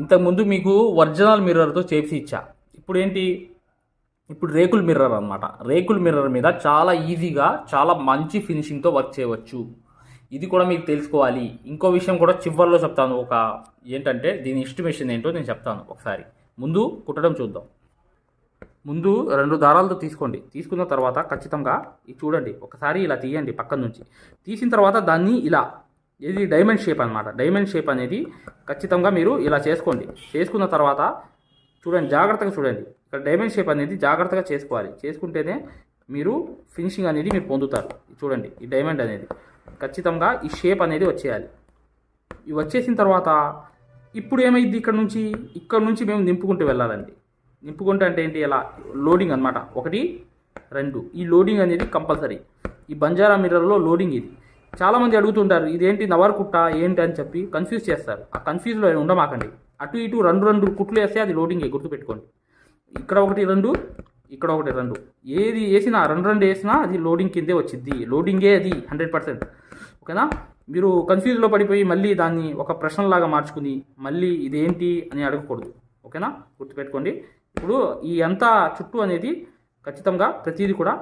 ఇంతకుముందు మీకు ఒరిజినల్ మిర్రర్తో చేసి ఇచ్చా. ఇప్పుడు ఏంటి ఇప్పుడు రేకుల్ మిర్రర్ అనమాట రేకుల్ మిర్రర్ మీద చాలా ఈజీగా చాలా మంచి ఫినిషింగ్తో వర్క్ చేయవచ్చు. ఇది కూడా మీకు తెలుసుకోవాలి. ఇంకో విషయం కూడా చివరిలో చెప్తాను. ఒక ఏంటంటే దీని ఎస్టిమేషన్ ఏంటో నేను చెప్తాను ఒకసారి. ముందు కుట్టడం చూద్దాం. ముందు రెండు దారాలతో తీసుకోండి. తీసుకున్న తర్వాత ఖచ్చితంగా ఇది చూడండి. ఒకసారి ఇలా తీయండి పక్కన నుంచి. తీసిన తర్వాత దాన్ని ఇలా ఇది డైమండ్ షేప్ అన్నమాట. డైమండ్ షేప్ అనేది ఖచ్చితంగా మీరు ఇలా చేసుకోండి. చేసుకున్న తర్వాత చూడండి జాగ్రత్తగా చూడండి. ఇక్కడ డైమండ్ షేప్ అనేది జాగ్రత్తగా చేసుకోవాలి. చేసుకుంటేనే మీరు ఫినిషింగ్ అనేది మీరు పొందుతారు. చూడండి ఈ డైమండ్ అనేది. ఖచ్చితంగా ఈ షేప్ అనేది వచ్చేయాలి. ఇవి వచ్చేసిన తర్వాత ఇప్పుడు ఏమైంది ఇక్కడ నుంచి? ఇక్కడ నుంచి మేము నింపుకుంటూ వెళ్ళాలండి. నింపుకుంటే అంటే ఏంటి? ఎలా లోడింగ్ అన్నమాట. ఒకటి రెండు. ఈ లోడింగ్ అనేది కంపల్సరీ. ఈ బంజారా మిర్రర్లో లోడింగ్ ఇది. చాలామంది అడుగుతుంటారు ఇదేంటి నవర్ కుట్ట? ఏంటి? అని చెప్పి కన్ఫ్యూజ్ చేస్తారు. ఆ కన్ఫ్యూజ్లో ఉండమాకండి అటు ఇటు రెండు రెండు కుట్లు వేస్తే అది లోడింగే గుర్తుపెట్టుకోండి. ఇక్కడ ఒకటి రెండు ఇక్కడ ఒకటి రెండు. ఏది వేసినా రెండు రెండు వేసినా అది లోడింగ్ కిందే వచ్చింది లోడింగే అది హండ్రెడ్ పర్సెంట్ ఓకేనా? మీరు కన్ఫ్యూజ్లో పడిపోయి మళ్ళీ దాన్ని ఒక ప్రశ్నలాగా మార్చుకుని మళ్ళీ ఇదేంటి అని అడగకూడదు. ఓకేనా? గుర్తుపెట్టుకోండి. ఇప్పుడు ఈ అంతా చుట్టూ అనేది ఖచ్చితంగా ప్రతిదీ కూడా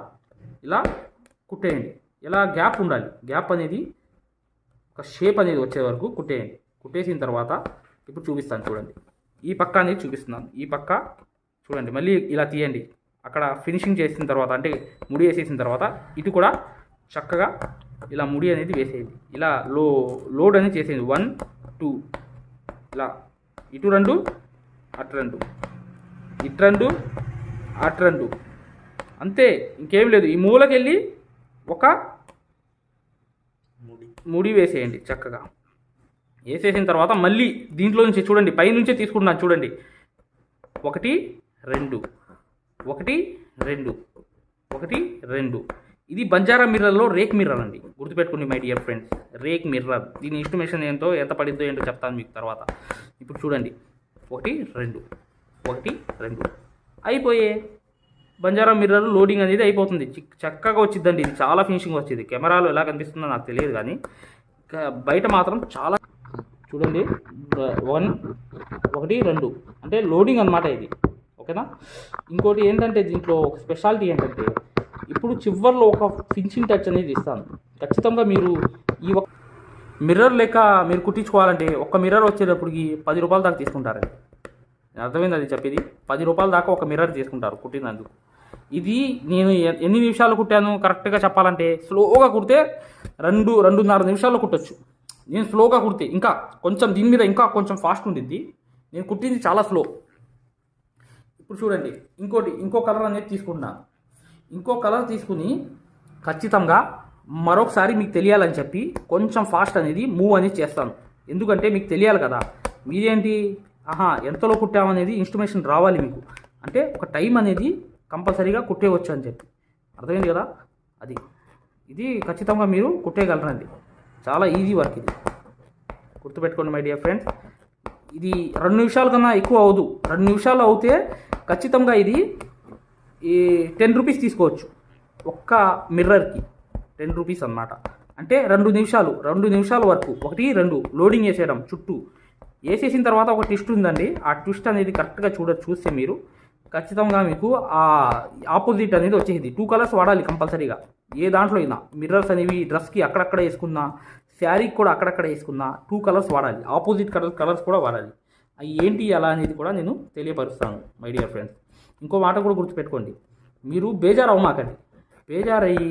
ఇలా కుట్టేయండి. ఇలా గ్యాప్ ఉండాలి? గ్యాప్ అనేది ఒక షేప్ అనేది వచ్చే వరకు కుట్టేయండి. కుట్టేసిన తర్వాత ఇప్పుడు చూపిస్తాను చూడండి. ఈ పక్క అనేది చూపిస్తున్నాను. ఈ పక్క చూడండి. మళ్ళీ ఇలా తీయండి. అక్కడ ఫినిషింగ్ చేసిన తర్వాత అంటే ముడి వేసేసిన తర్వాత ఇటు కూడా చక్కగా ఇలా ముడి అనేది వేసేయండి. ఇలా లో లోడ్ అనేది చేసేయండి. One two. ఇలా ఇటు రెండు అటు రెండు. ఇటు రెండు అటు రెండు. అంతే. ఇంకేం లేదు. ఈ మూలకెళ్ళి ఒక ముడి వేసేయండి చక్కగా. వేసేసిన తర్వాత మళ్ళీ దీంట్లో నుంచి చూడండి పైనుంచే తీసుకుంటున్నాను చూడండి. ఒకటి రెండు. ఒకటి రెండు. ఒకటి రెండు. ఇది బంజారా మిర్రర్లో రేక్ మిర్రర్ అండి. గుర్తుపెట్టుకోండి my dear friends. Rake mirror. దీని ఇన్స్టిమేషన్ ఏంటో ఎంత పడిందో ఏంటో చెప్తాను మీకు తర్వాత. ఇప్పుడు చూడండి. ఒకటి రెండు. ఒకటి రెండు. అయిపోయే. బంజారా మిర్రర్ లోడింగ్ అనేది అయిపోతుంది. చక్కగా వచ్చిందండి ఇది చాలా ఫినిషింగ్ వచ్చింది. కెమెరాలో ఎలా కనిపిస్తుందో నాకు తెలియదు కానీ బయట మాత్రం చాలా చూడండి. వన్ ఒకటి రెండు. అంటే లోడింగ్ అన్నమాట ఇది. ఓకేనా? ఇంకోటి ఏంటంటే దీంట్లో ఒక స్పెషాలిటీ ఏంటంటే ఇప్పుడు చివర్లో ఒక ఫినిషింగ్ టచ్ అనేది ఇస్తాను. ఖచ్చితంగా మీరు ఈ ఒక మిర్రర్ లెక్క మీరు కుట్టించుకోవాలంటే ఒక మిర్రర్ వచ్చేటప్పటికి పది రూపాయల దాకా తీసుకుంటారండి. అర్థమైంది అది చెప్పేది? పది రూపాయల దాకా ఒక మిర్రర్ తీసుకుంటారు కుట్టినందుకు. ఇది నేను ఎన్ని నిమిషాలు కుట్టాను కరెక్ట్గా చెప్పాలంటే? స్లోగా కుడితే రెండు రెండున్నర నిమిషాల్లో కుట్టొచ్చు. నేను స్లోగా కుడితే ఇంకా కొంచెం దీని మీద ఇంకా కొంచెం ఫాస్ట్ ఉండిద్ది. నేను కుట్టింది చాలా స్లో ఇప్పుడు చూడండి ఇంకోటి ఇంకో కలర్ అనేది తీసుకుంటున్నాను ఇంకో కలర్ తీసుకుని ఖచ్చితంగా మరొకసారి మీకు తెలియాలని చెప్పి కొంచెం ఫాస్ట్ అనేది మూవ్ అనేది చేస్తాను. ఎందుకంటే మీకు తెలియాలి కదా. మీరేంటి? ఆహా ఎంతలో కుట్టామనేది ఇన్స్టిమేషన్ రావాలి మీకు. అంటే ఒక టైం అనేది కంపల్సరీగా కుట్టేయవచ్చు అని చెప్పి. అర్థమైంది కదా? అది. ఇది ఖచ్చితంగా మీరు కుట్టేయగలరండి. చాలా ఈజీ వర్క్ ఇది. గుర్తుపెట్టుకోండి మై డియర్ ఫ్రెండ్స్ ఇది రెండు నిమిషాల కన్నా ఎక్కువ అవదు. రెండు నిమిషాలు అవుతే ఖచ్చితంగా ఇది ఈ టెన్ రూపీస్ తీసుకోవచ్చు. ఒక్క మిర్రర్కి టెన్ రూపీస్ అన్నమాట. అంటే రెండు నిమిషాలు రెండు నిమిషాల వరకు. ఒకటి రెండు. లోడింగ్ వేసేయడం చుట్టూ. వేసేసిన తర్వాత ఒక ట్విస్ట్ ఉందండి. ఆ ట్విస్ట్ అనేది కరెక్ట్గా చూడ చూస్తే మీరు. ఖచ్చితంగా మీకు ఆ ఆపోజిట్ అనేది వచ్చేది టూ కలర్స్ వాడాలి కంపల్సరీగా. ఏ దాంట్లో అయినా. మిర్రర్స్ అనేవి డ్రెస్కి అక్కడక్కడ వేసుకున్నా శారీకి కూడా అక్కడక్కడ వేసుకున్నా టూ కలర్స్ వాడాలి. ఆపోజిట్ కలర్ కలర్స్ కూడా వాడాలి. అవి ఏంటి అలా అనేది కూడా నేను తెలియపరుస్తాను మై డియర్ ఫ్రెండ్స్ ఇంకో మాట కూడా గుర్తుపెట్టుకోండి. మీరు బేజారు అవ్వమాకండి బేజారయ్యి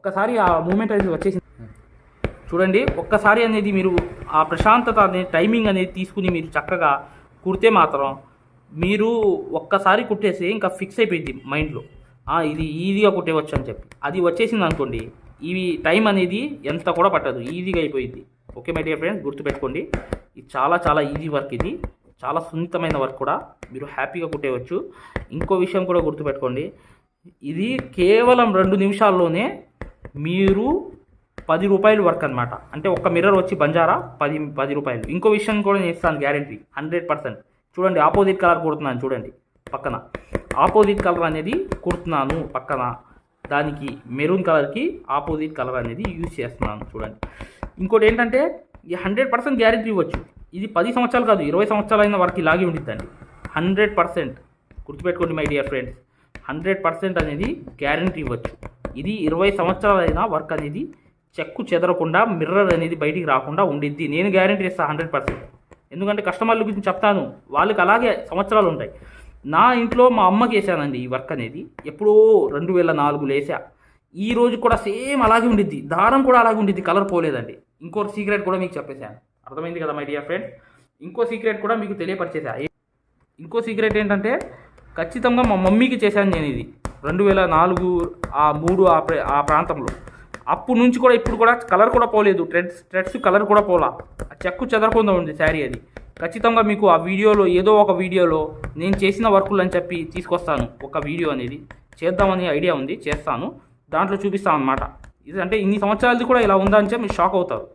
ఒక్కసారి ఆ మూమెంట్ అనేది వచ్చేసింది. చూడండి ఒక్కసారి అనేది మీరు ఆ ప్రశాంతత అనేది టైమింగ్ అనేది తీసుకుని మీరు చక్కగా కుడితే మాత్రం మీరు ఒక్కసారి కుట్టేసి ఇంకా ఫిక్స్ అయిపోయింది మైండ్లో ఇది ఈజీగా కుట్టేవచ్చు అని చెప్పి. అది వచ్చేసింది అనుకోండి ఇవి టైం అనేది ఎంత కూడా పట్టదు. ఈజీగా అయిపోయింది. ఓకే మై డియర్ ఫ్రెండ్స్ గుర్తుపెట్టుకోండి ఇది చాలా చాలా ఈజీ వర్క్ ఇది. చాలా సున్నితమైన వర్క్ కూడా. మీరు హ్యాపీగా కుట్టేయవచ్చు ఇంకో విషయం కూడా గుర్తుపెట్టుకోండి ఇది కేవలం రెండు నిమిషాల్లోనే మీరు పది రూపాయలు వర్క్ అనమాట అంటే ఒక్క మిర్రర్ వచ్చి బంజారా పది పది రూపాయలు. ఇంకో విషయం కూడా నేను ఇస్తాను గ్యారంటీ హండ్రెడ్ పర్సెంట్ చూడండి ఆపోజిట్ కలర్ కుడుతున్నాను చూడండి పక్కన. ఆపోజిట్ కలర్ అనేది కుడుతున్నాను పక్కన. దానికి మెరూన్ కలర్కి ఆపోజిట్ కలర్ అనేది యూజ్ చేస్తున్నాను చూడండి. ఇంకోటి ఏంటంటే ఈ హండ్రెడ్ పర్సెంట్ గ్యారంటీ ఇవ్వచ్చు. ఇది పది సంవత్సరాలు కాదు ఇరవై సంవత్సరాలైన వరకు ఇలాగే ఉండిద్దండి. హండ్రెడ్ పర్సెంట్ గుర్తుపెట్టుకోండి my dear friends hundred percent అనేది గ్యారంటీ ఇవ్వచ్చు. ఇది ఇరవై సంవత్సరాలైన వర్క్ అనేది చెక్కు చెదరకుండా మిర్రర్ అనేది బయటికి రాకుండా ఉండిద్ది. నేను గ్యారంటీ ఇస్తాను హండ్రెడ్ పర్సెంట్ ఎందుకంటే కస్టమర్ల గురించి చెప్తాను. వాళ్ళకి అలాగే సంవత్సరాలు ఉంటాయి. నా ఇంట్లో మా అమ్మకి వేసానండి ఈ వర్క్ అనేది. ఎప్పుడో రెండు వేల నాలుగులో వేసా. ఈ రోజు కూడా సేమ్ అలాగే ఉండిద్ది. దారం కూడా అలాగే ఉండిద్ది. కలర్ పోలేదండి. ఇంకో సీక్రెట్ కూడా మీకు చెప్పేశాను. అర్థమైంది కదా మై డియర్ ఫ్రెండ్ ఇంకో సీక్రెట్ కూడా మీకు తెలియపరిచేసా ఇంకో సీక్రెట్ ఏంటంటే ఖచ్చితంగా మా మమ్మీకి చేశాను నేను ఇది. రెండు వేల నాలుగు ఆ మూడు ఆ ప్ర- ఆ ప్రాంతంలో. అప్పుడు నుంచి కూడా ఇప్పుడు కూడా కలర్ కూడా పోలేదు. ట్రెడ్స్ ట్రెడ్స్ కలర్ కూడా పోలా. ఆ చెక్కు చెదరకుండా ఉంది శారీ అది. ఖచ్చితంగా మీకు ఆ వీడియోలో ఏదో ఒక వీడియోలో నేను చేసిన వర్కులు అని చెప్పి తీసుకొస్తాను. ఒక వీడియో అనేది. చేద్దామని ఐడియా ఉంది. చేస్తాను. దాంట్లో చూపిస్తాను అనమాట ఇది అంటే ఇన్ని సంవత్సరాలది కూడా ఇలా ఉందా అని చెప్పి మీరు షాక్ అవుతారు.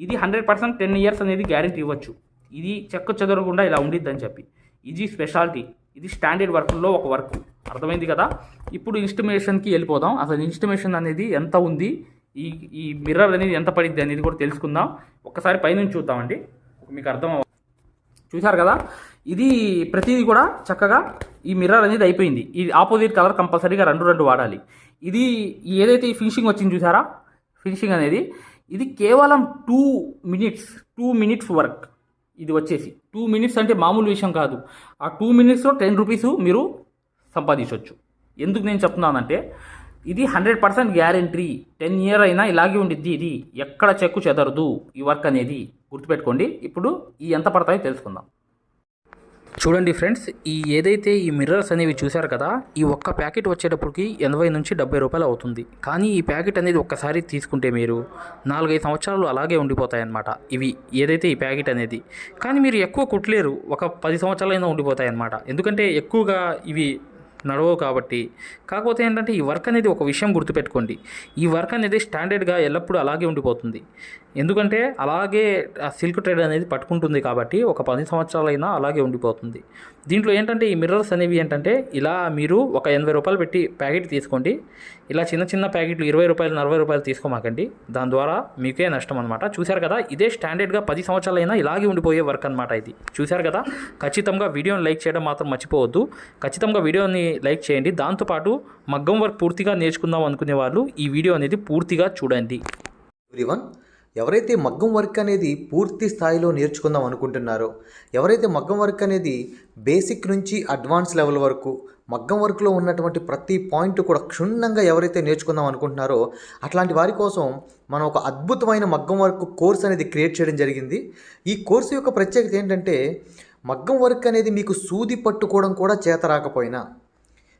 ఇది హండ్రెడ్ పర్సెంట్ టెన్ ఇయర్స్ అనేది గ్యారెంటీ ఇవ్వచ్చు. ఇది చెక్క చెదరకుండా ఇలా ఉండిద్దని చెప్పి. ఇది స్పెషాలిటీ. ఇది స్టాండర్డ్ వర్క్లో ఒక వర్క్. అర్థమైంది కదా? ఇప్పుడు ఇన్స్టిమేషన్కి వెళ్ళిపోదాం. అసలు ఇన్స్టిమేషన్ అనేది ఎంత ఉంది? ఈ ఈ మిర్రర్ అనేది ఎంత పడిద్ది అనేది కూడా తెలుసుకుందాం. ఒక్కసారి పైనుంచి చూద్దామండి. మీకు అర్థం చూశారు కదా? ఇది ప్రతిదీ కూడా చక్కగా ఈ మిర్రర్ అనేది అయిపోయింది. ఇది ఆపోజిట్ కలర్ కంపల్సరీగా రెండు రెండు వాడాలి. ఇది ఏదైతే ఈ ఫినిషింగ్ వచ్చింది చూసారా ఫినిషింగ్ అనేది ఇది కేవలం two minutes two minutes work ఇది వచ్చేసి. టూ మినిట్స్ అంటే మామూలు విషయం కాదు. ఆ టూ మినిట్స్లో టెన్ రూపీస్ మీరు సంపాదించవచ్చు ఎందుకు నేను చెప్తున్నానంటే ఇది hundred percent guarantee. Ten year అయినా ఇలాగే ఉండిద్ది ఇది. ఎక్కడ చెక్కు చెదరదు ఈ వర్క్ అనేది. గుర్తుపెట్టుకోండి. ఇప్పుడు ఈ ఎంత పడతాయో తెలుసుకుందాం. చూడండి ఫ్రెండ్స్ ఈ ఏదైతే ఈ మిర్రర్స్ అనేవి చూశారు కదా ఈ ఒక్క ప్యాకెట్ వచ్చేటప్పటికి ఎనభై నుంచి డెబ్బై రూపాయలు అవుతుంది. కానీ ఈ ప్యాకెట్ అనేది ఒక్కసారి తీసుకుంటే మీరు నాలుగైదు సంవత్సరాలు అలాగే ఉండిపోతాయన్నమాట. ఇవి ఏదైతే ఈ ప్యాకెట్ అనేది. కానీ మీరు ఎక్కువ కుట్టలేరు. ఒక పది సంవత్సరాలైనా ఉండిపోతాయి అన్నమాట ఎందుకంటే ఎక్కువగా ఇవి నడవవు కాబట్టి. కాకపోతే ఏంటంటే ఈ వర్క్ అనేది ఒక విషయం గుర్తుపెట్టుకోండి. ఈ వర్క్ అనేది స్టాండర్డ్గా ఎల్లప్పుడూ అలాగే ఉండిపోతుంది. ఎందుకంటే అలాగే ఆ సిల్క్ ట్రేడ్ అనేది పట్టుకుంటుంది కాబట్టి ఒక పది సంవత్సరాలైనా అలాగే ఉండిపోతుంది. దీంట్లో ఏంటంటే ఈ మిర్రర్స్ అనేవి ఏంటంటే ఇలా మీరు ఒక ఎనభై రూపాయలు పెట్టి ప్యాకెట్ తీసుకోండి. ఇలా చిన్న చిన్న ప్యాకెట్లు ఇరవై రూపాయలు నలభై రూపాయలు తీసుకోమాకండి. దాని ద్వారా మీకే నష్టం అనమాట చూశారు కదా? ఇదే స్టాండర్డ్గా పది సంవత్సరాలైనా ఇలాగే ఉండిపోయే వర్క్ అనమాట ఇది. చూశారు కదా? ఖచ్చితంగా వీడియోని లైక్ చేయడం మాత్రం మర్చిపోవద్దు. ఖచ్చితంగా వీడియోని లైక్ చేయండి. దాంతోపాటు మగ్గం వర్క్ పూర్తిగా నేర్చుకుందాం అనుకునే వాళ్ళు ఈ వీడియో అనేది పూర్తిగా చూడండి. ఎవ్రీవన్ ఎవరైతే మగ్గం వర్క్ అనేది పూర్తి స్థాయిలో నేర్చుకుందాం అనుకుంటున్నారో ఎవరైతే మగ్గం వర్క్ అనేది బేసిక్ నుంచి అడ్వాన్స్ లెవెల్ వరకు మగ్గం వర్క్లో ఉన్నటువంటి ప్రతి పాయింట్ కూడా క్షుణ్ణంగా ఎవరైతే నేర్చుకుందాం అనుకుంటున్నారో అట్లాంటి వారి కోసం మనం ఒక అద్భుతమైన మగ్గం వర్క్ కోర్స్ అనేది క్రియేట్ చేయడం జరిగింది. ఈ కోర్సు యొక్క ప్రత్యేకత ఏంటంటే మగ్గం వర్క్ అనేది మీకు సూది పట్టుకోవడం కూడా చేత రాకపోయినా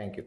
థ్యాంక్ యూ